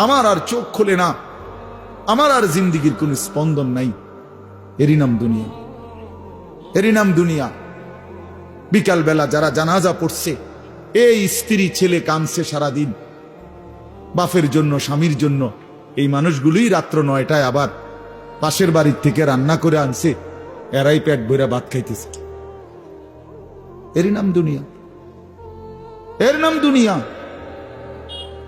আমার আর চোখ খোলে না। আমার আর জিন্দিগির কোন স্পন্দন নাই। এরই নাম দুনিয়া। এরই নাম দুনিয়া। বিকাল বেলা যারা জানাজা পড়ছে, এই স্ত্রী ছেলে কামছে সারাদিন। বাফের জন্য, স্বামীর জন্য। এই মানুষগুলোই রাত্র নয়টায় আবার পাশের বাড়ির থেকে রান্না করে আনছে। এরাই পেট বইরা ভাত খাইতেছে। এরই নাম দুনিয়া। এর নাম দুনিয়া।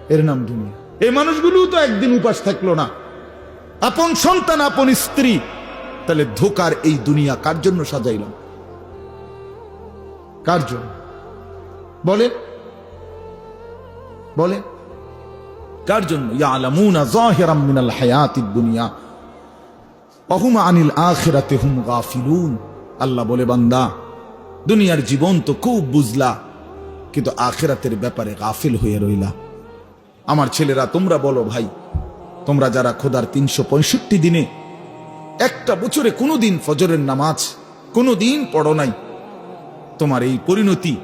এর নাম দুনিয়া। এই মানুষগুলো তো একদিন উপাস থাকল না। আপন সন্তান, আপন স্ত্রী, তাহলে ধোকার এই দুনিয়া কার জন্য সাজাইলাম? কার জন্য? বলে বলে কার জন্য? ইয়ালামুনা মিনাল হায়াতিদ দুনিয়া। অহুম আনিল আখিরাতে হুম গাফিলুন। আল্লাহ বলে, বান্দা, দুনিয়ার জীবন তো খুব বুঝলা, কিন্তু আখেরাতের ব্যাপারে গাফিল হয়ে রইলা। আমার ছেলেরা, তোমরা বলো ভাই, তোমরা যারা খোদার তিনশো পঁয়ষট্টি দিনে, একটা বছরে কোনোদিন ফজরের নামাজ, কোনোদিন পড়ো নাই, তোমার এই পরিণতি,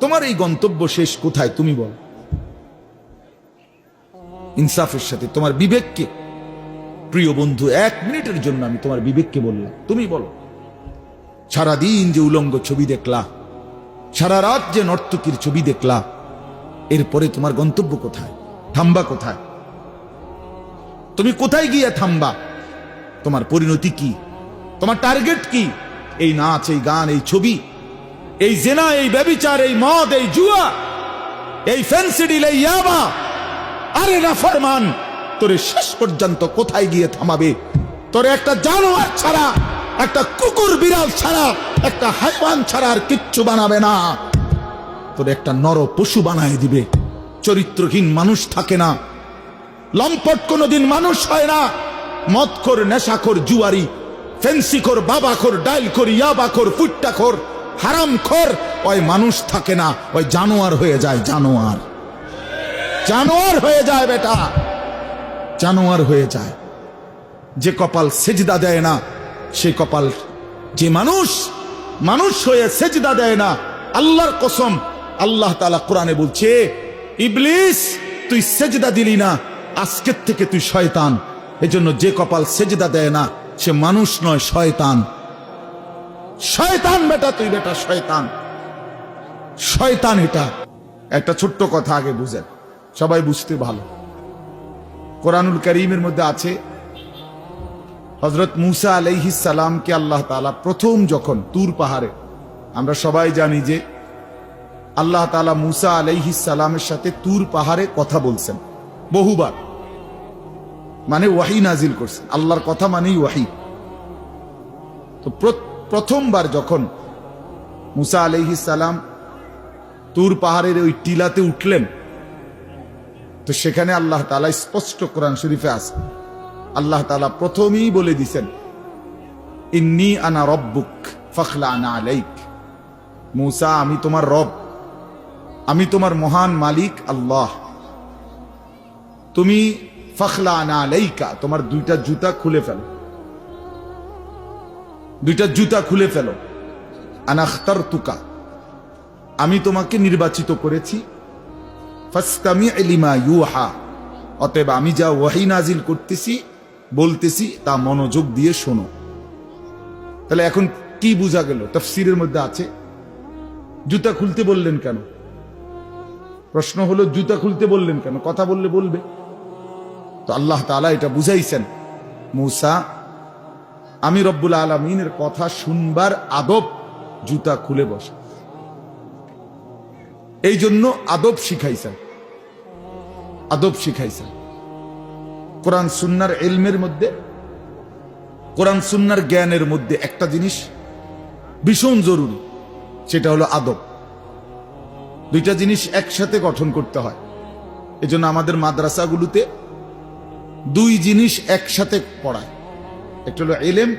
তোমার এই গন্তব্য শেষ কোথায় তুমি বল? ইনসাফের সাথে তোমার বিবেককে, প্রিয় বন্ধু, এক মিনিটের জন্য আমি তোমার বিবেককে বললাম, তুমি বলো, সারাদিন যে উলঙ্গ ছবি দেখলা, সারা রাত যে নর্তকীর ছবি দেখলা এরপরে তোমার গন্তব্য কোথায়? থাম্বা কোথায়? তুমি কোথায় গিয়ে থামবা? তোমার পরিণতি কি? তোমার টার্গেট কি? এই নাচ, এই গান, এই ছবি, এই জেনা, এই ব্যবিচার, এই মদ, এই জুয়া, এই ফেন্সিডিল এই ইয়াবা। আরে না ফরমান, তোরে শেষ পর্যন্ত কোথায় গিয়ে থামাবে? তোরে একটা জানোয়ার ছাড়া, একটা কুকুর বিড়াল ছাড়া, একটা হাইওয়ান ছাড়া আর কিচ্ছু বানাবে না। তোর একটা নর পশু বানায় দিবে। চরিত্রহীন মানুষ থাকে না। লম্পট কোনোদিন মানুষ হয় না। মদখোর, নেশাখোর, জুয়ারি, ফেন্সিখোর, বাবাখোর ডাইলখোর ইয়াবাখোর, ফুট্টাখোর, হারামখোর, ওই মানুষ থাকে না। ওই জানোয়ার হয়ে যায় জানোয়ার। জানোয়ার হয়ে যায় বেটা। জানোয়ার হয়ে যায়। যে কপাল সেজদা দেয় না, সে কপাল যে মানুষ মানুষ হয়ে সেজদা দেয় না। আল্লাহর কসম আল্লাহ তালা কোরআনে বলছে, ইবলিস, তুই সেজদা দিলি না, আজকের থেকে তুই শয়তান। এজন্য যে কপাল সেজদা দেয় না, সে মানুষ নয়, শয়তান। শয়তান বেটা, তুই বেটা শয়তান। শয়তান এটা। একটা ছোট্ট কথা আগে বুঝেন। সবাই বুঝতে ভালো। কোরআনুল করিমের মধ্যে আছে হজরত মুসা আলাইহি সালামকে আল্লাহ তালা প্রথম যখন তুর পাহাড়ে, আমরা সবাই জানি যে আল্লাহ তালা মুসা সালামের সাথে তুর পাহাড়ে কথা বলছেন। বহুবার। মানে ওয়াহি নাজিল করছেন। আল্লাহর কথা মানেই ওয়াহি। তো প্রথমবার যখন মুসা সালাম তুর পাহাড়ের ওই টিলাতে উঠলেন, তো সেখানে আল্লাহ তালা স্পষ্ট কোরআন শরীফে আছে। আল্লাহ তালা প্রথমেই বলে দিছেন, ইন্নি আনা রব্বুক ফখলা আনা আলাইক। মুসা, আমি তোমার রব। আমি তোমার মহান মালিক আল্লাহ। তুমি ফখলা আনা আলাইকা, তোমার দুইটা জুতা খুলে ফেলো। দুইটা জুতা খুলে ফেলো। আনাখতার তুকা আমি তোমাকে নির্বাচিত করেছি। ফাস্তামি লিমা ইউহা, অতএব আমি যা ওয়াহি নাজিল করতেছি, বলতেছি, তা মনোযোগ দিয়ে শোনো। তাহলে এখন কি বোঝা গেল? তফসিরের মধ্যে আছে। জুতা খুলতে বললেন কেন? প্রশ্ন হলো, জুতা খুলতে বললেন কেন? কথা বললে বলবে। তো আল্লাহ তাআলা এটা বুঝাইছেন। মূসা, আমি রব্বুল আলমিনের কথা শুনবার আদব জুতা খুলে বসে। এই জন্য আদব শিখাইছেন। আদব শিখাইছেন। কোরআন সুন্নার এলমের মধ্যে, কোরআন সুন্নার জ্ঞানের মধ্যে একটা জিনিস ভীষণ জরুরি, সেটা হলো আদব। দুইটা জিনিস একসাথে গঠন করতে হয়। এজন্য আমাদের মাদ্রাসাগুলোতে দুই জিনিস একসাথে পড়ায়। একটা হলো এলেম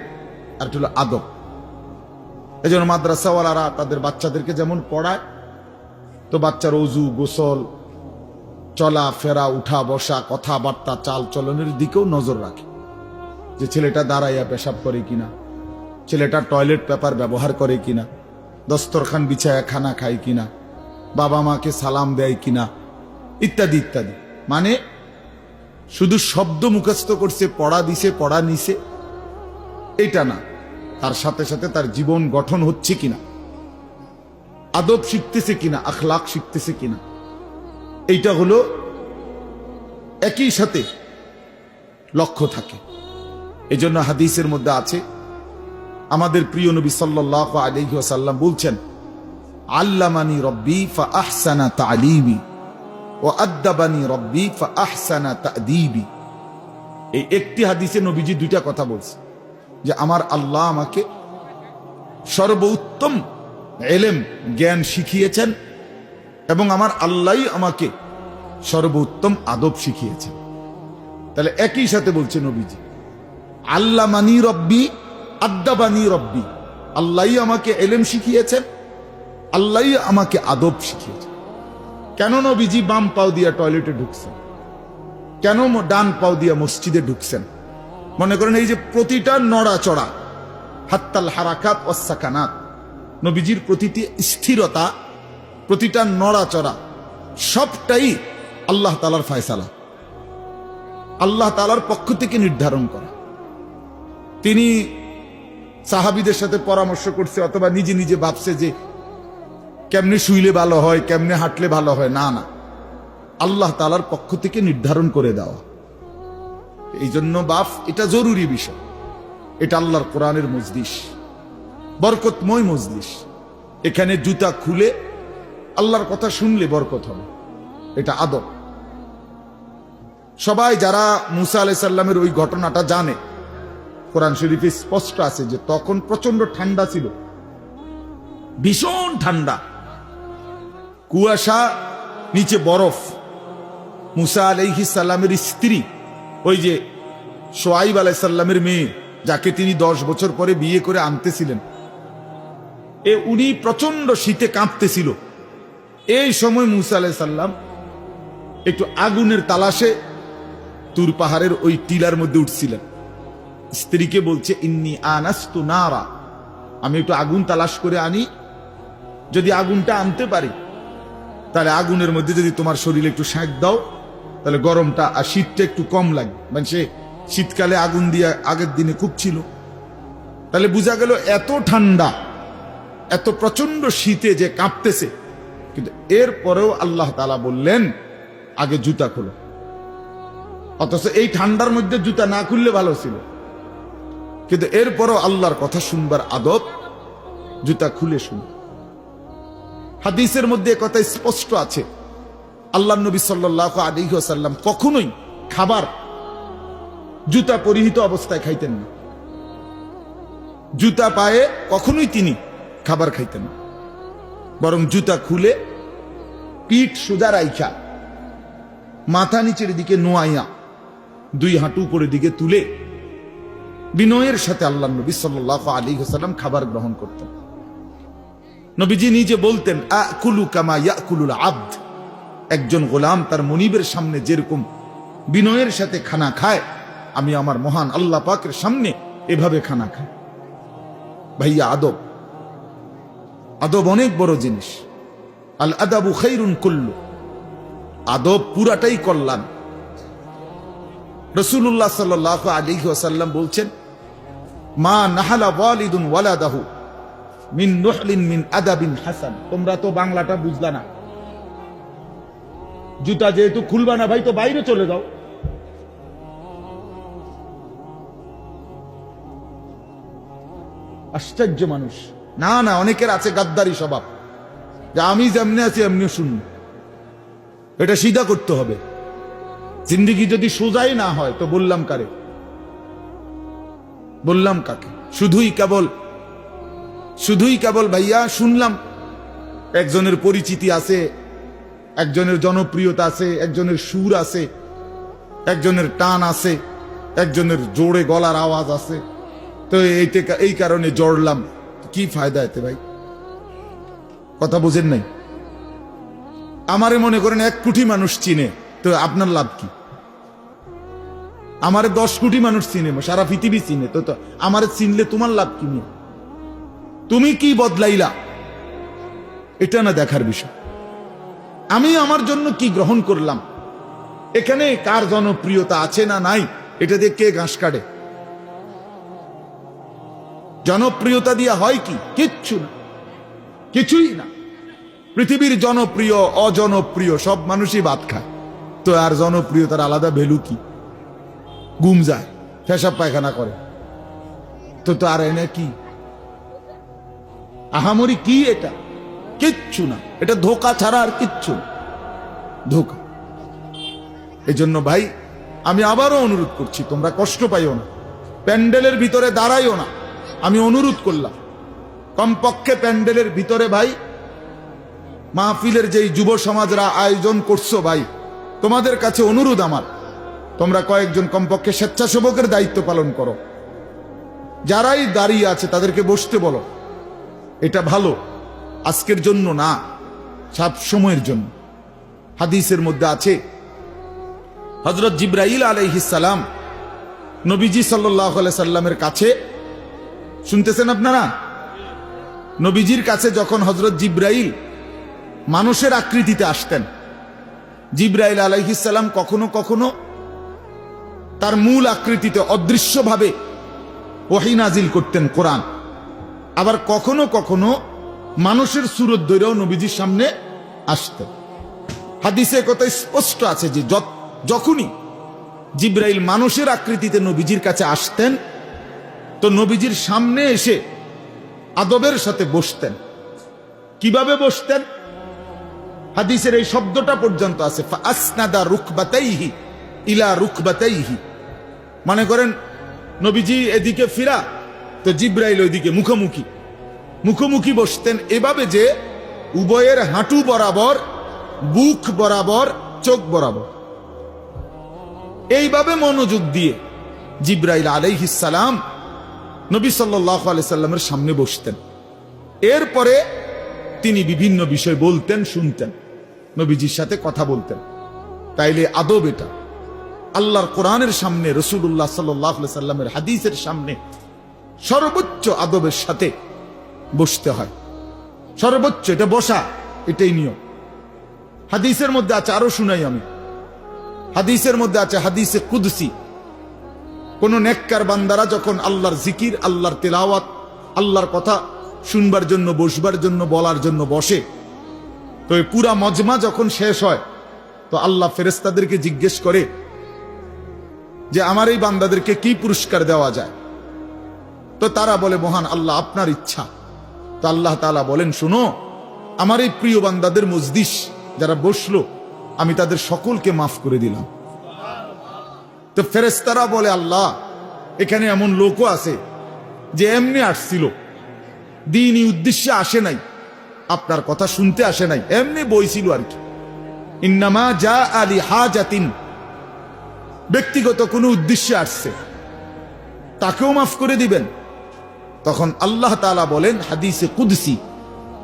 আর একটা হলো আদব। এই জন্য মাদ্রাসাওয়ালারা তাদের বাচ্চাদেরকে যেমন পড়ায়, তো বাচ্চার অজু, গোসল, চলা, ফেরা, উঠা, বসা, কথাবার্তা চাল চলনের দিকেও নজর রাখে। যে ছেলেটা দাঁড়াইয়া পেশাব করে কিনা, ছেলেটা টয়লেট পেপার ব্যবহার করে কিনা, দস্তরখান বিছায়া খানা খায় কিনা বাবা মাকে সালাম দেয় কিনা, ইত্যাদি ইত্যাদি। মানে শুধু শব্দ মুখস্থ করছে, পড়া দিছে, পড়া নিছে এটা না। তার সাথে সাথে তার জীবন গঠন হচ্ছে কিনা, আদব শিখতেছে কিনা আখলাক শিখতেছে কিনা, এইটা হলো একই সাথে লক্ষ্য থাকে। এই জন্য হাদিসের মধ্যে আছে, আমাদের প্রিয় নবী সাল্লাহ আলহি আসাল্লাম বলছেন আল্লামানি রব্বি ফা আহসানা তালিমি ও আদ্দাবানি রব্বি ফা আহসানা তাদিবি। এই একটি হাদিসে নবীজি দুইটা কথা বলছে, যে আমার আল্লাহ আমাকে সর্বোত্তম এলেম, জ্ঞান শিখিয়েছেন এবং আমার আল্লাহ আমাকে সর্বোত্তম আদব শিখিয়েছেন। তাহলে একই সাথে বলছে নবীজি আল্লাহ মানি রব্বি, আদ্দাবানি রব্বি আল্লাহ আমাকে এলেম শিখিয়েছেন আল্লাহ আমাকে আদব শিখিয়েছে। কেন নবীজি বাম পাও দিয়া টয়লেটে ঢুকছেন? কেন ডান পাও দিয়া মসজিদে ঢুকছেন? মনে করেন এই যে প্রতিটা নড়াচড়া, হাত্তাল হারাকাত অসাকানাত নবীজির প্রতিটি স্থিরতা, প্রতিটা নড়াচড়া, সবটাই আল্লাহ তালার ফায়সালা। আল্লাহ তালার পক্ষ থেকে নির্ধারণ করা। তিনি সাহাবিদের সাথে পরামর্শ করছে অথবা নিজে নিজে ভাবছে যে কেমনে শুইলে ভালো হয়, কেমনে হাঁটলে ভালো হয়, না না। আল্লাহ তালার পক্ষ থেকে নির্ধারণ করে দেওয়া। এই জন্য বাপ, এটা জরুরি বিষয়। এটা আল্লাহর কোরআনের মজলিস, বরকতময় মজলিস। এখানে জুতা খুলে আল্লাহর কথা শুনলে বরকত হবে। এটা আদব। সবাই যারা মুসা আলাই সাল্লামের ওই ঘটনাটা জানে, কোরআন শরীফে স্পষ্ট আছে যে তখন প্রচণ্ড ঠান্ডা ছিল। ভীষণ ঠান্ডা। কুয়াশা, নিচে বরফ। মুসা আলাইহি সাল্লামের স্ত্রী, ওই যে সোয়াইব আলাইসাল্লামের মেয়ে, যাকে তিনি দশ বছর পরে বিয়ে করে আনতেছিলেন। এ উনি প্রচণ্ড শীতে কাঁপতেছিল। এই সময় মুসা আলাইসাল্লাম একটু আগুনের তালাশে তুর পাহাড়ের ওই টিলার মধ্যে উঠছিলেন। স্ত্রীকে বলছে, ইন্নি আনাস্তু নারা, আমি একটু আগুন তালাশ করে আনি। যদি আগুনটা আনতে পারি তাহলে আগুনের মধ্যে যদি তোমার শরীরে একটু শাঁক দাও, তাহলে গরমটা আর শীতটা একটু কম লাগে মানে সে শীতকালে আগুন দিয়ে আগের দিনে খুব ছিল। তাহলে বোঝা গেল এত ঠান্ডা, এত প্রচণ্ড শীতে যে কাঁপতেছে। কিন্তু এরপরেও আল্লাহ তালা বললেন, আগে জুতা খোলো। অথচ এই ঠান্ডার মধ্যে জুতা না খুললে ভালো ছিল। কিন্তু এরপরও আল্লাহর কথা শুনবার আদব, জুতা খুলে শুন। হাদিসের মধ্যে কথা স্পষ্ট আছে। আল্লাহ নবী সাল্লাহ আলিহাসাল্লাম কখনোই খাবার জুতা পরিহিত অবস্থায় খাইতেন না। জুতা পায়ে কখনোই তিনি খাবার খাইতেন না। বরং জুতা খুলে পিঠ সোজা রাইখা, মাথা নিচের দিকে নোয়াইয়া, দুই হাঁটু উপরের দিকে তুলে বিনয়ের সাথে আল্লাহ নবী সাল্লাহ আলী হাসাল্লাম খাবার গ্রহণ করতেন। নবীজি নিজে বলতেন, আকুলু কামা ইয়াকুলুল আব্দ। একজন গোলাম তার মনিবের সামনে যেরকম বিনয়ের সাথে খানা খায়, আমি আমার মহান আল্লাহ পাকের সামনে এভাবে খানা খাই। ভাইয়া, আদব। আদব অনেক বড় জিনিস। আল আদাবু খৈরুন কুল্লু। আদব পুরাটাই কল্যাণ। রসুল্লাহ সাল্লাহ আলী ওসাল্লাম বলছেন, মা নাহালা ওয়ালিদুন ওয়ালাদাহু। মিন নুহলিন মিন আদাবিন হাসান। তোমরা তো বাংলাটা বুঝলা না। জুতা যেহেতু খুলবা না ভাই, তো বাইরে চলে যাও। আশ্চর্য মানুষ। না না, অনেকের আছে গাদ্দারি স্বভাব। যে আমি যেমনি আছি এমনি শুনব এটা সিধা করতে হবে। জিন্দিগি যদি সোজাই না হয়, তো বললাম কারে? বললাম কাকে? শুধুই কেবল শুধুই কেবল ভাইয়া, শুনলাম একজনের পরিচিতি আছে, একজনের জনপ্রিয়তা আছে, একজনের সুর আছে, একজনের টান আছে, একজনের জোরে গলার আওয়াজ আছে। তো এইতে এই কারণে জড়লাম। কি ফায়দা এতে ভাই? কথা বোঝেন নাই? আমারে মনে করেন এক কোটি মানুষ চিনে, তো আপনার লাভ কি? আমারে দশ কোটি মানুষ চিনে, সারা পৃথিবী চিনে, তো তো, আমারে চিনলে তোমার লাভ কি নিয়ে? তুমি কি বদলাইলা? এটা না দেখার বিষয়। আমি আমার জন্য কি গ্রহণ করলাম? এখানে কার জনপ্রিয়তা আছে না নাই, এটা দিয়ে কে ঘাস কাটে? জনপ্রিয়তা দিয়া হয় কি? কিচ্ছু না। কিছুই না। পৃথিবীর জনপ্রিয়, অজনপ্রিয়, সব মানুষই ভাত খায়। তো আর জনপ্রিয়তার আলাদা ভ্যালু কি? গুম যায় পেশাব পায়খানা করে। তো তো আর এনে কি? আহামরি কি এটা? কিচ্ছু না। এটা ধোকা ছাড়া আর কিচ্ছু। ধোকা। এই জন্য ভাই, আমি আবারও অনুরোধ করছি, তোমরা কষ্ট পাইও না। প্যান্ডেলের ভিতরে দাঁড়াইও না। আমি অনুরোধ করলাম। কমপক্ষে প্যান্ডেলের ভিতরে ভাই, মাহফিলের যেই যুব সমাজরা আয়োজন করছ ভাই, তোমাদের কাছে অনুরোধ আমার। তোমরা কয়েকজন কমপক্ষে স্বেচ্ছাসেবকের দায়িত্ব পালন করো। যারাই দাঁড়িয়ে আছে তাদেরকে বসতে বলো। এটা ভালো। আজকের জন্য না সব সময়ের জন্য। হাদিসের মধ্যে আছে হজরত জিব্রাইল আলাইহিসালাম নবীজি সাল্লাহ সাল্লামের কাছে, শুনতেছেন আপনারা? নবীজির কাছে যখন হজরত জিব্রাইল মানুষের আকৃতিতে আসতেন, জিব্রাইল আলাইহিসাল্লাম কখনো কখনো তার মূল আকৃতিতে অদৃশ্যভাবে ওহি নাজিল করতেন কোরআন। আবার কখনো কখনো মানুষের সুরত ধরেও নবীজির সামনে আসতেন হাদিসে কথা স্পষ্ট আছে যে যখনই জিব্রাইল মানুষের আকৃতিতে নবীজির কাছে আসতেন, তো নবীজির সামনে এসে আদবের সাথে বসতেন। কীভাবে বসতেন? হাদিসের এই শব্দটা পর্যন্ত আছে রুখবাতাইহি ইলা রুখবাতাইহি মানে করেন, নবীজি এদিকে ফিরা তো জিব্রাইল ওইদিকে মুখোমুখি। মুখোমুখি বসতেন এভাবে যে উভয়ের হাঁটু বরাবর, বুক বরাবর, চোখ বরাবর। এইভাবে মনোযোগ দিয়ে জিব্রাইল আলাইহিসালাম নবী সাল্লাহ সামনে বসতেন। এরপরে তিনি বিভিন্ন বিষয় বলতেন, শুনতেন। নবীজির সাথে কথা বলতেন। তাইলে আদব এটা। আল্লাহর কোরআনের সামনে রসুল্লাহ সাল্লাহ সাল্লামের হাদিসের সামনে সর্বোচ্চ আদবের সাথে বসতে হয়। সর্বোচ্চ এটা বসা, এটাই নিয়ম। হাদিসের মধ্যে আছে, আরও শুনাই আমি। হাদিসের মধ্যে আছে, হাদিসে কুদসি। কোন নেককার বান্দারা যখন আল্লাহর জিকির, আল্লাহর তেলাওয়াত, আল্লাহর কথা শুনবার জন্য, বসবার জন্য, বলার জন্য বসে, তো এই পুরা মজমা যখন শেষ হয়, তো আল্লাহ ফেরেস্তাদেরকে জিজ্ঞেস করে যে, আমার এই বান্দাদেরকে কি পুরস্কার দেওয়া যায়? তো তারা বলে, মহান আল্লাহ, আপনার ইচ্ছা। তো আল্লাহ তাআলা বলেন, শুনো, আমার এই প্রিয় বান্দাদের মজদিস যারা বসল, আমি তাদের সকলকে মাফ করে দিলাম। তো ফেরেস্তারা বলে, আল্লাহ, এখানে এমন লোকও আছে যে এমনি আসছিল। দিনই উদ্দেশ্যে আসে নাই, আপনার কথা শুনতে আসে নাই, এমনি বইছিল আর কি ইন্নামা যা আলী হা জাতিন ব্যক্তিগত কোনো উদ্দেশ্যে আসছে। তাকেও মাফ করে দিবেন। তখন আল্লাহ তাআলা বলেন, হাদিসে কুদসি,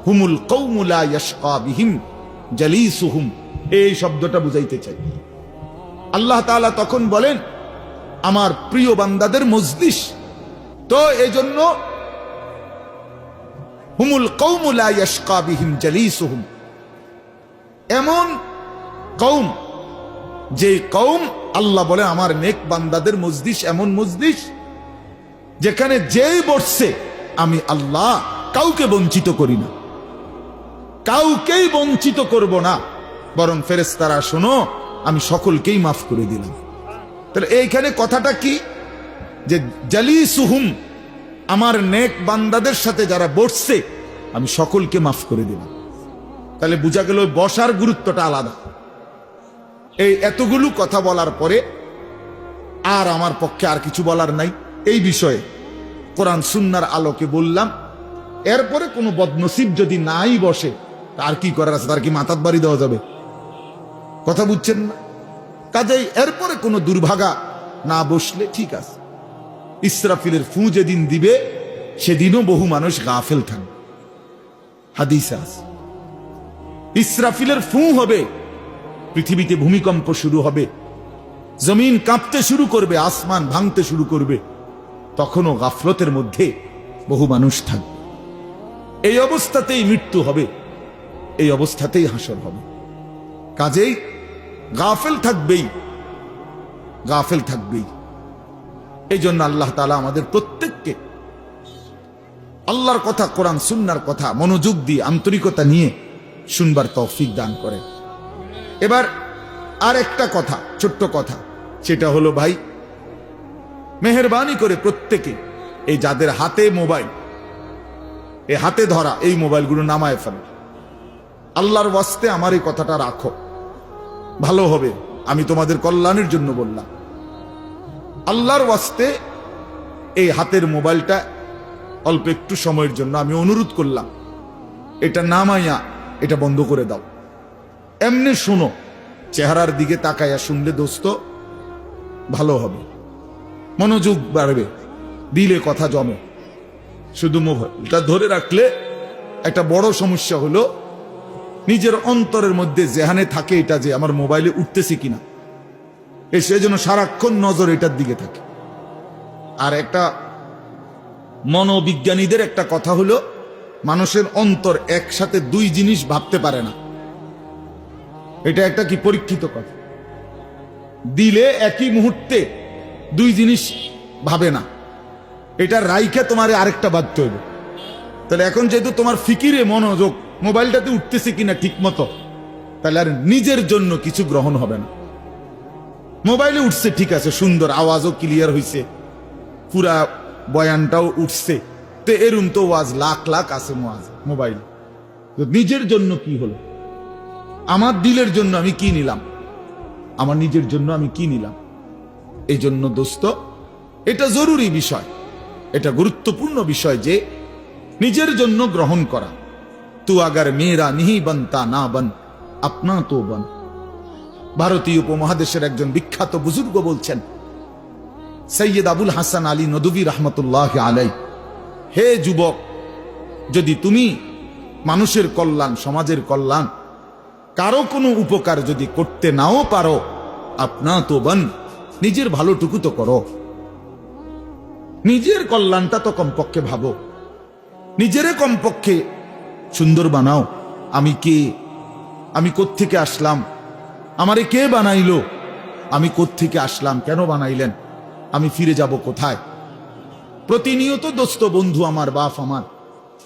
হুমুল কৌমুলা ইয়াশকা বিহিম, জালিসুহুম। এই শব্দটা বুঝাইতে চাই। আল্লাহ তাআলা তখন বলেন, আমার প্রিয় বান্দাদের মজলিস। তো এজন্য, হুমুল কৌমুলা ইয়াশকা বিহিম, জালিসুহুম। এমন কৌম যে কৌম আল্লাহ বলে আমার নেক বান্দাদের মজলিস, এমন মজলিস যেখানে যেই বসছে, আমি আল্লাহ কাউকে বঞ্চিত করি না। কাউকেই বঞ্চিত করব না। বরং ফেরেস্তারা শোনো, আমি সকলকেই মাফ করে দিলাম। তাহলে এইখানে কথাটা কি? যে জালি সুহুম আমার নেক বান্দাদের সাথে যারা বসছে, আমি সকলকে মাফ করে দিলাম। তাহলে বোঝা গেল বসার গুরুত্বটা আলাদা। এই এতগুলো কথা বলার পরে আর আমার পক্ষে আর কিছু বলার নাই। এই বিষয়ে কোরআন সুন্নার আলোকে বললাম, এরপরে কোনো বদনসিব যদি নাই বসে, তার কি করার আছে? তার কি মাথাত বাড়ি দেওয়া যাবে? কথা বুঝছেন না? কাজেই এরপরে কোনো দুর্ভাগা না বসলে ঠিক আছে। ইসরাফিলের ফু যেদিন দিবে, সেদিনও বহু মানুষ গাফেল থাকবে। হাদিসে আছে। ইসরাফিলের ফু হবে, পৃথিবীতে ভূমিকম্প শুরু হবে, জমিন কাঁপতে শুরু করবে, আসমান ভাঙতে শুরু করবে। তখনও গাফলতের মধ্যে বহু মানুষ থাকবে। এই অবস্থাতেই মৃত্যু হবে। এই অবস্থাতেই হাসর হবে। কাজেই গাফেল থাকবেই। গাফেল থাকবেই। এই জন্য আল্লাহ তালা আমাদের প্রত্যেককে আল্লাহর কথা, কোরআন, সুন্নার কথা, মনোযোগ দিয়ে আন্তরিকতা নিয়ে শুনবার তৌফিক দান করে এবার আর একটা কথা, ছোট্ট কথা, সেটা হলো ভাই মেহরবানি করে প্রত্যেকে এই যাদের হাতে মোবাইল, এই হাতে ধরা এই মোবাইলগুলো নামায় ফেলে। আল্লাহর ওয়াস্তে আমার এই কথাটা রাখো। ভালো হবে, আমি তোমাদের কল্যাণের জন্য বললাম। আল্লাহর ওয়াস্তে এই হাতের মোবাইলটা অল্প একটু সময়ের জন্য আমি অনুরোধ করলাম। এটা নামাইয়া এটা বন্ধ করে দাও। এমনি শোনো, চেহারার দিকে তাকাইয়া শুনলে দোস্ত, ভালো হবে। মনোযোগ বাড়বে, দিলে কথা জমে। শুধু মোবাইলটা ধরে রাখলে একটা বড় সমস্যা হলো, নিজের অন্তরের মধ্যে যেহানে থাকে এটা যে আমার মোবাইলে উঠতেছে কিনা। এ সেজন্য সারাক্ষণ নজর এটার দিকে থাকে। আর একটা মনোবিজ্ঞানীদের একটা কথা হলো, মানুষের অন্তর একসাথে দুই জিনিস ভাবতে পারে না। এটা একটা কি পরীক্ষিত কথা? দিলে একই মুহূর্তে দুই জিনিস ভাবে না। এটা রাইখে তোমার আরেকটা বাধ্য হইবে। তাহলে এখন যেহেতু তোমার ফিকিরে মনোযোগ, মোবাইলটাতে উঠতেছে কিনা ঠিক মতো, তাহলে আর নিজের জন্য কিছু গ্রহণ হবে না। মোবাইলে উঠছে ঠিক আছে, সুন্দর আওয়াজও ক্লিয়ার হইছে, পুরা বয়ানটাও উঠছে। তো এরম তো ওয়াজ, লাখ লাখ আছে ওয়াজ মোবাইল। নিজের জন্য কি হলো? আমার দিলের জন্য আমি কি নিলাম? আমার নিজের জন্য আমি কি নিলাম? এই জন্য দোস্ত, এটা জরুরি বিষয়। এটা গুরুত্বপূর্ণ বিষয় যে নিজের জন্য গ্রহণ করা। তু আগার মেয়েরা নিহি বন, তা না বন, আপনা তো বন। ভারতীয় উপমহাদেশের একজন বিখ্যাত বুজুর্গ বলছেন, সৈয়দ আবুল হাসান আলী নদবী রহমতুল্লাহ আলাই হে যুবক, যদি তুমি মানুষের কল্যাণ, সমাজের কল্যাণ, কারও কোনো উপকার যদি করতে নাও পারো, আপনা তো বন। নিজের ভালোটুকু তো করো। নিজের কল্যাণটা তো কমপক্ষে ভাবো। নিজেরে কমপক্ষে সুন্দর বানাও। আমি কে? আমি কোত্থেকে আসলাম? আমারে কে বানাইলো? আমি কোত্থেকে আসলাম? কেন বানাইলেন? আমি ফিরে যাব কোথায়? প্রতিনিয়ত দোস্ত বন্ধু আমার, বাপ আমার,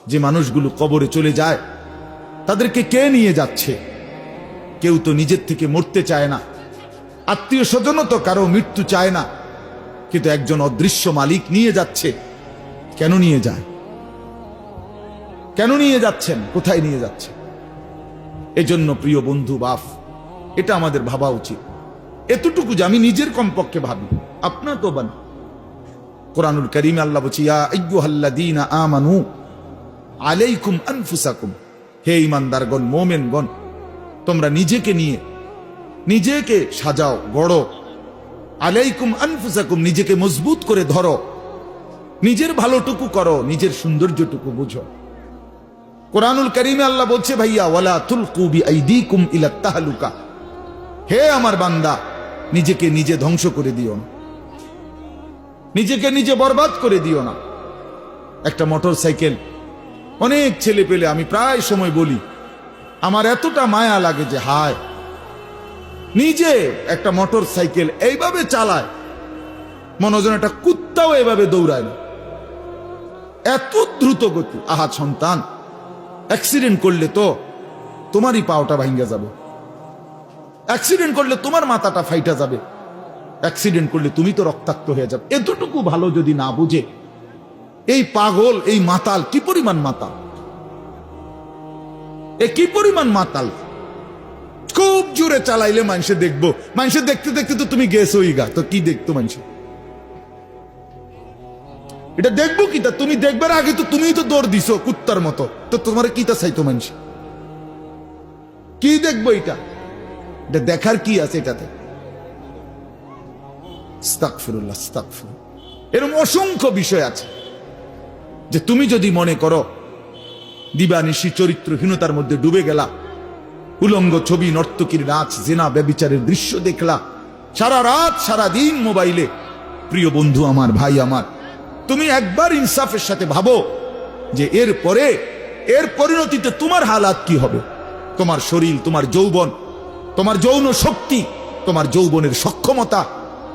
যে মানুষগুলো কবরে চলে যায়, তাদেরকে কে নিয়ে যাচ্ছে? কেউ তো নিজের থেকে মরতে চায় না। আত্মীয় স্বজনও তো কারও মৃত্যু চায় না। কিন্তু একজন অদৃশ্য মালিক নিয়ে যাচ্ছে। কেন নিয়ে যায়? কেন নিয়ে যাচ্ছেন? কোথায় নিয়ে যাচ্ছে? এজন্য প্রিয় বন্ধু বাপ এটা আমাদের ভাবা উচিত। এতটুকু যে আমি নিজের কমপক্ষে ভাবি আপনার তো বান। কোরআনুল করিম আল্লাহ বলছি আমানু আলাইকুম আনফুসাকুম। হে ইমানদারগণ মোমেনগণ, তোমরা নিজেকে নিয়ে নিজেকে সাজাও, গড়ো। আলাইকুম আনফুসাকুম, নিজেকে মজবুত করে ধরো। নিজের ভালোটুকু করো, নিজের সৌন্দর্যটুকু বুঝো। কোরআনুল করিমে আল্লাহ বলছে, ভাইয়া, ওয়ালা তুলকু বিআইদিকুম ইলা তাহলুকা। হে আমার বান্দা, নিজেকে নিজে ধ্বংস করে দিও না। নিজেকে নিজে বরবাদ করে দিও না। একটা মোটর সাইকেল অনেক ছেলে পেলে আমি প্রায় সময় বলি, আমার এতটা মায়া লাগে যে, হায় নিজে একটা মোটর সাইকেল এইভাবে চালায় মনোজন একটা কুত্তাও এভাবে দৌড়ায় না। এত দ্রুত গতি। আহা সন্তান অ্যাক্সিডেন্ট করলে তো তোমারই পাওটা ভাঙ্গা যাবে। অ্যাক্সিডেন্ট করলে তোমার মাথাটা ফাইটা যাবে। অ্যাক্সিডেন্ট করলে তুমি তো রক্তাক্ত হয়ে যাবে। এতটুকু ভালো যদি না বুঝে, এই পাগল, এই মাতাল, কি পরিমাণ মাতাল? এ কি পরিমাণ মাতাল? খুব জোরে চালাইলে মানুষে দেখব। মানুষে দেখতে দেখতে তো তুমি গেছো গা। তো কি দেখতো মানুষে? এটা দেখব কি? তা তুমি দেখবার আগে তো তুমিই তো দৌড় দিছো কুত্তার মতো। তো তোমার কি তা চাইতো মানুষ? কি দেখব এটা? এটা দেখার কি আছে এটাতে। এরকম অসংখ্য বিষয় আছে। যে তুমি যদি মনে করো, দিবানিশি চরিত্রহীনতার মধ্যে ডুবে গেলা উলঙ্গ ছবি নর্তকীর নাচ, জেনা ব্যবিচারের দৃশ্য দেখলা। সারা রাত, সারা দিন মোবাইলে। প্রিয় বন্ধু আমার, ভাই আমার, তুমি একবার ইনসাফের সাথে ভাবো যে এর পরে, এর পরিণতিতে তোমার হালাত কি হবে? তোমার শরীর, তোমার যৌবন, তোমার যৌন শক্তি, তোমার যৌবনের সক্ষমতা,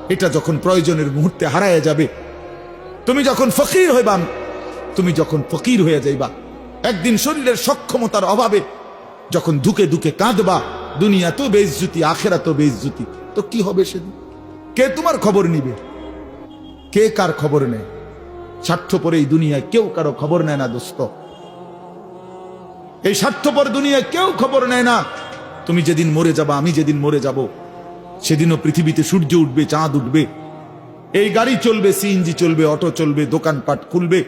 এটা যখন প্রয়োজনের মুহূর্তে হারায় যাবে। তুমি যখন ফকির হইবা, তুমি যখন ফকির হয়ে যাইবা, একদিন শরীরের সক্ষমতার অভাবে যখন ধুকে ধুকে কাঁদবা, দুনিয়া তো বেইজ্জুতি, আখেরা তো বেইজ্জুতি। তো কি হবে সেদিন? কে তোমার খবর নিবে? কে কার খবর নেয়? স্বার্থপর এই দুনিয়ায় কেউ কারও খবর নেয় না, দোস্ত। এই স্বার্থপর দুনিয়ায় কেউ খবর নেয় না। তুমি যেদিন মরে যাবা, আমি যেদিন মরে যাব, সেদিনও পৃথিবীতে সূর্য উঠবে, চাঁদ উঠবে। এই গাড়ি চলবে সিএনজি চলবে, অটো চলবে, দোকানপাট খুলবে।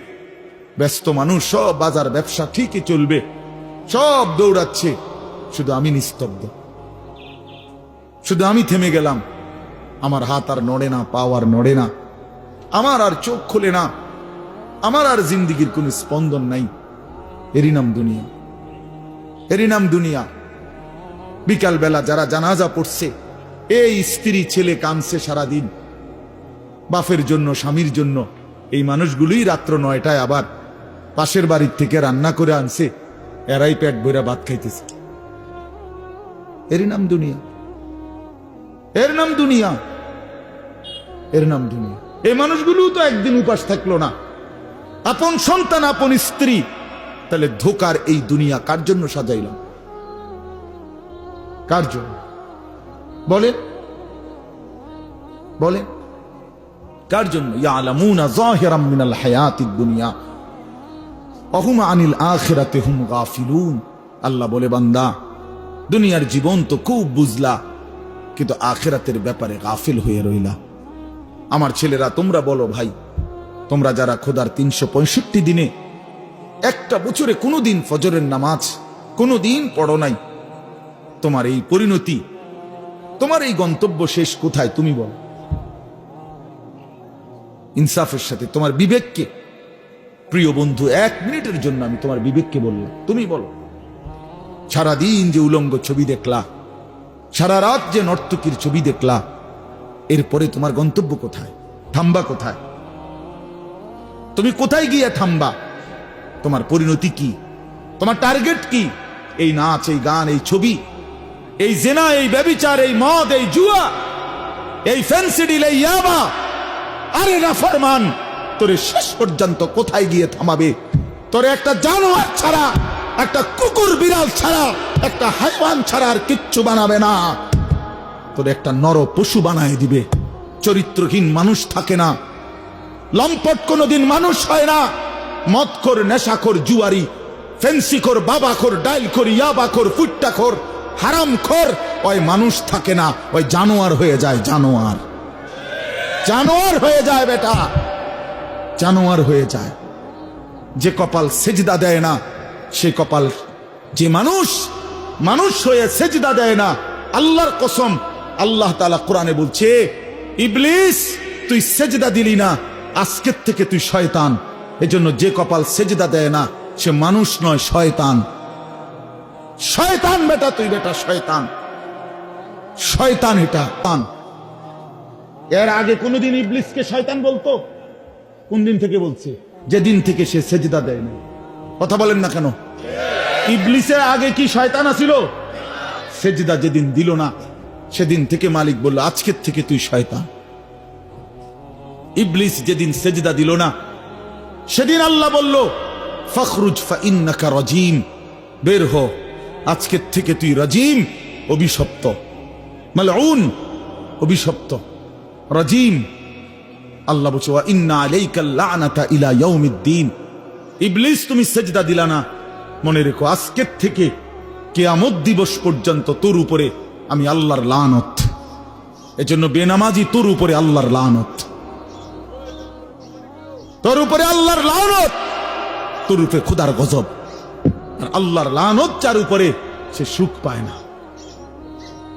ব্যস্ত মানুষ, সব বাজার ব্যবসা ঠিকই চলবে। সব দৌড়াচ্ছে। শুধু আমি নিস্তব্ধ। শুধু আমি থেমে গেলাম। আমার হাত আর নড়ে না, পাও আর নড়ে না। আমার আর চোখ খোলে না। আমার আর জিন্দিগির কোন স্পন্দন নাই। এরই নাম দুনিয়া। এরই নাম দুনিয়া। বিকাল বেলা যারা জানাজা পড়ছে, এই স্ত্রী ছেলে কানছে সারাদিন। বাফের জন্য, স্বামীর জন্য। এই মানুষগুলোই রাত্র নয়টায় আবার পাশের বাড়ির থেকে রান্না করে আনছে। এরাই পেট বইরা ভাত খাইতেছে। এরই নাম দুনিয়া। এর নাম দুনিয়া। এর নাম দুনিয়া। এই মানুষগুলো তো একদিন উপাস থাকল না। আপন সন্তান, আপন স্ত্রী, তাহলে ধোকার এই দুনিয়া কার জন্য সাজাইলাম? কার জন্য? বলে? বলে? কার জন্য? ইয়ালামুনা যাহিরাম মিনাল হায়াতিদ দুনিয়া। আনিল আখিরাতে হুম গাফিলুন। আল্লাহ বলে, বান্দা, দুনিয়ার জীবন তো খুব বুঝলা, কিন্তু আখেরাতের ব্যাপারে গাফিল হয়ে রইলা। আমার ছেলেরা, তোমরা বলো ভাই, তোমরা যারা খোদার তিনশো পঁয়ষট্টি দিনে, একটা বছরে কোনোদিন ফজরের নামাজ কোনোদিন পড়ো নাই, তোমার এই পরিণতি, তোমার এই গন্তব্য শেষ কোথায় তুমি বলো। ইনসাফের সাথে তোমার বিবেককে প্রিয় বন্ধু, এক মিনিটের জন্য আমি তোমার বিবেককে বললাম, তুমি বলো, সারাদিন যে উলঙ্গ ছবি দেখলা, সারা রাত যে নর্তকীর ছবি দেখলা, এরপরে তোমার গন্তব্য কোথায়, থাম্বা কোথায়? তুমি কোথায় গিয়ে থামবা? তোমার পরিণতি কি? তোমার টার্গেট কি? এই নাচ, এই গান, এই ছবি, এই জেনা, এই ব্যবিচার, এই মদ, এই জুয়া, এই ফ্যান্সিডিল এই ইয়াবা, আরে না ফরমান তোরে শেষ পর্যন্ত কোথায় গিয়ে থামাবে? তোরে একটা জানোয়ার ছাড়া, একটা কুকুর বিড়াল ছাড়া, একটা হাইওয়ান ছাড়া আর কিচ্ছু বানাবে না। তোর একটা নর পশু বানায় দিবে। চরিত্রহীন মানুষ থাকে না। লম্পট কোনোদিন মানুষ হয় না। মদখোর, নেশাখোর, জুয়ারি, ফেন্সিখোর, বাবাখোর, ডাইলখোর, ইয়াবাখোর, ফুট্টাখোর, হারামখোর, ওই মানুষ থাকে না। ওই জানোয়ার হয়ে যায় জানোয়ার। জানোয়ার হয়ে যায় বেটা। জানোয়ার হয়ে যায়। যে কপাল সেজদা দেয় না, সে কপাল যে মানুষ মানুষ হয়ে সেজদা দেয় না, আল্লাহর কসম আল্লাহ তালা কোরআনে বলছে, ইবলিস, তুই সেজদা দিলি না, আজকের থেকে তুই শয়তান। এজন্য যে কপাল সেজদা দেয় না, সে মানুষ নয়, শয়তান। শয়তান বেটা, তুই বেটা শয়তান। শয়তান এটা। এর আগে কোনোদিন ইবলিসকে শয়তান বলতো? কোন দিন থেকে বলছে? যেদিন থেকে সে সেজদা দেয় না কথা বলেন না কেন? ইবলিসের আগে কি শয়তান আছিল? সেজদা যেদিন দিল না, সেদিন থেকে মালিক বলল, আজকের থেকে তুই শয়তান। ইবলিস যেদিন সেজদা দিল না, সেদিন আল্লাহ বলল, ফখরুজ ফাইন্নাকা রজিম। বের হ, আজকের থেকে তুই রাজিম, অভিশপ্ত। মালউন, অভিশপ্ত। রাজিম। আল্লাহ বলছে ইন্না আলাইকাল লানাতা ইলা ইয়াউমিদ্দিন। ইবলিস, তুমি সেজদা দিলা না। মনে রেখো, আজকের থেকে কেয়ামত দিবস পর্যন্ত তোর উপরে আমি আল্লাহর লানত। এজন্য বেনামাজি তোর উপরে আল্লাহর লানত। তোর উপরে আল্লাহর লানত। তোর উপরে খুদার গজব। আর আল্লাহর লানত যার উপরে সে সুখ পায় না।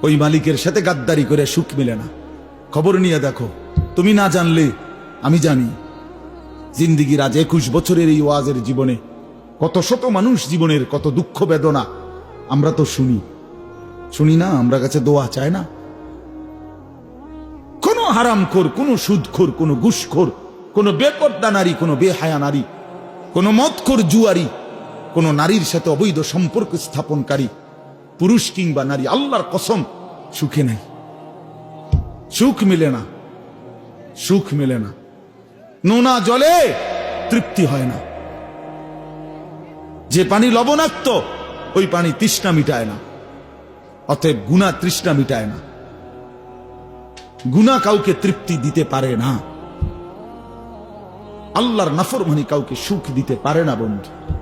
ওই মালিকের সাথে গাদ্দারি করে সুখ মিলে না। খবর নিয়ে দেখো তুমি না জানলে, আমি জানি। জিন্দিগির আজ একুশ বছরের এই ওয়াজের জীবনে কত শত মানুষ জীবনের কত দুঃখ বেদনা, আমরা তো শুনি। শুনি না, আমরা কাছে দোয়া চায় না। কোনো হারামখোর, কোনো সুদখোর, কোনো ঘুষখোর, কোনো বেপর্দা নারী, কোনো বেহায়া নারী, কোনো মদখোর জুয়ারি, কোনো নারীর সাথে অবৈধ সম্পর্ক স্থাপনকারী, পুরুষ কিংবা নারী, আল্লাহর কসম, সুখে নাই। সুখ মিলে না। সুখ মেলে না। নোনা জলে তৃপ্তি হয় না। যে পানি লবণাক্ত, ওই পানি তৃষ্ণা মিটায় না। অতএব গুণা তৃষ্ণা মিটায় না। গুণা কাউকে তৃপ্তি দিতে পারে না। আল্লাহর নাফরমানি কাউকে সুখ দিতে পারে না বন্ধু।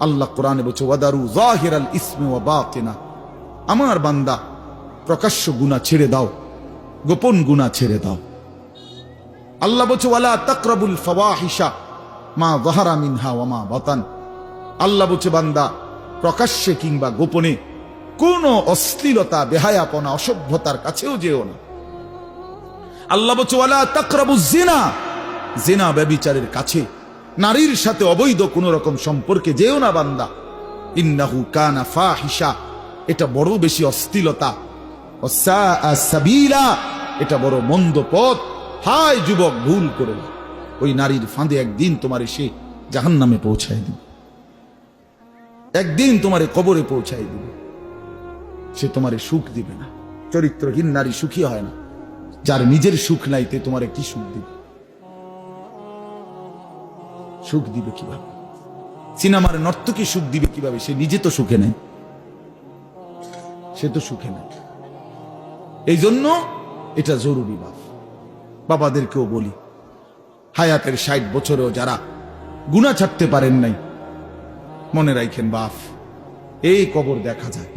আল্লাহ কোরআনে বলছে, ওয়াদারু জাহিরাল ইসমে ওয়া আমার বান্দা, প্রকাশ্য গুনাহ ছেড়ে দাও, গোপন গুনাহ ছেড়ে দাও। আল্লাহ বলছে, ওয়ালা মা যাহারা মিনহা ওয়া মা বাতান। আল্লাহ বলছে, বান্দা, প্রকাশ্যে কিংবা গোপনে কোন অশ্লীলতা, বেহায়াপনা, অসভ্যতার কাছেও যেও না। আল্লাহ বলছে, ওয়ালা তাকরাবু জিনা জিনা ব্যবিচারের কাছে, নারীর সাথে অবৈধ কোন রকম সম্পর্কে যেও না বান্দা। ইন্নাহু কানা ফাহিশা, এটা বড় বেশি ওয়াসাআ সাবিলা, এটা বড় মন্দ পথ। হায় যুবক, ভুল করো। ওই নারীর ফাঁদে একদিন তোমার সে জাহান নামে পৌঁছায় দিবে। একদিন তোমারে কবরে পৌঁছায় দিবে। সে তোমারে সুখ দিবে না। চরিত্রহীন নারী সুখী হয় না। যার নিজের সুখ নাই, তে তোমারে কি সুখ দিবে? সুখ দিবে কীভাবে? সিনেমার নর্তকী সুখ দিবে কীভাবে? সে নিজে তো সুখে নেই। সে তো সুখে নেই। এই জন্য এটা জরুরি বাপ বাবাদেরকেও বলি, হায়াতের ষাট বছরেও যারা গুণা ছাড়তে পারেন নাই, মনে রাখেন বাফ এই কবর দেখা যায়।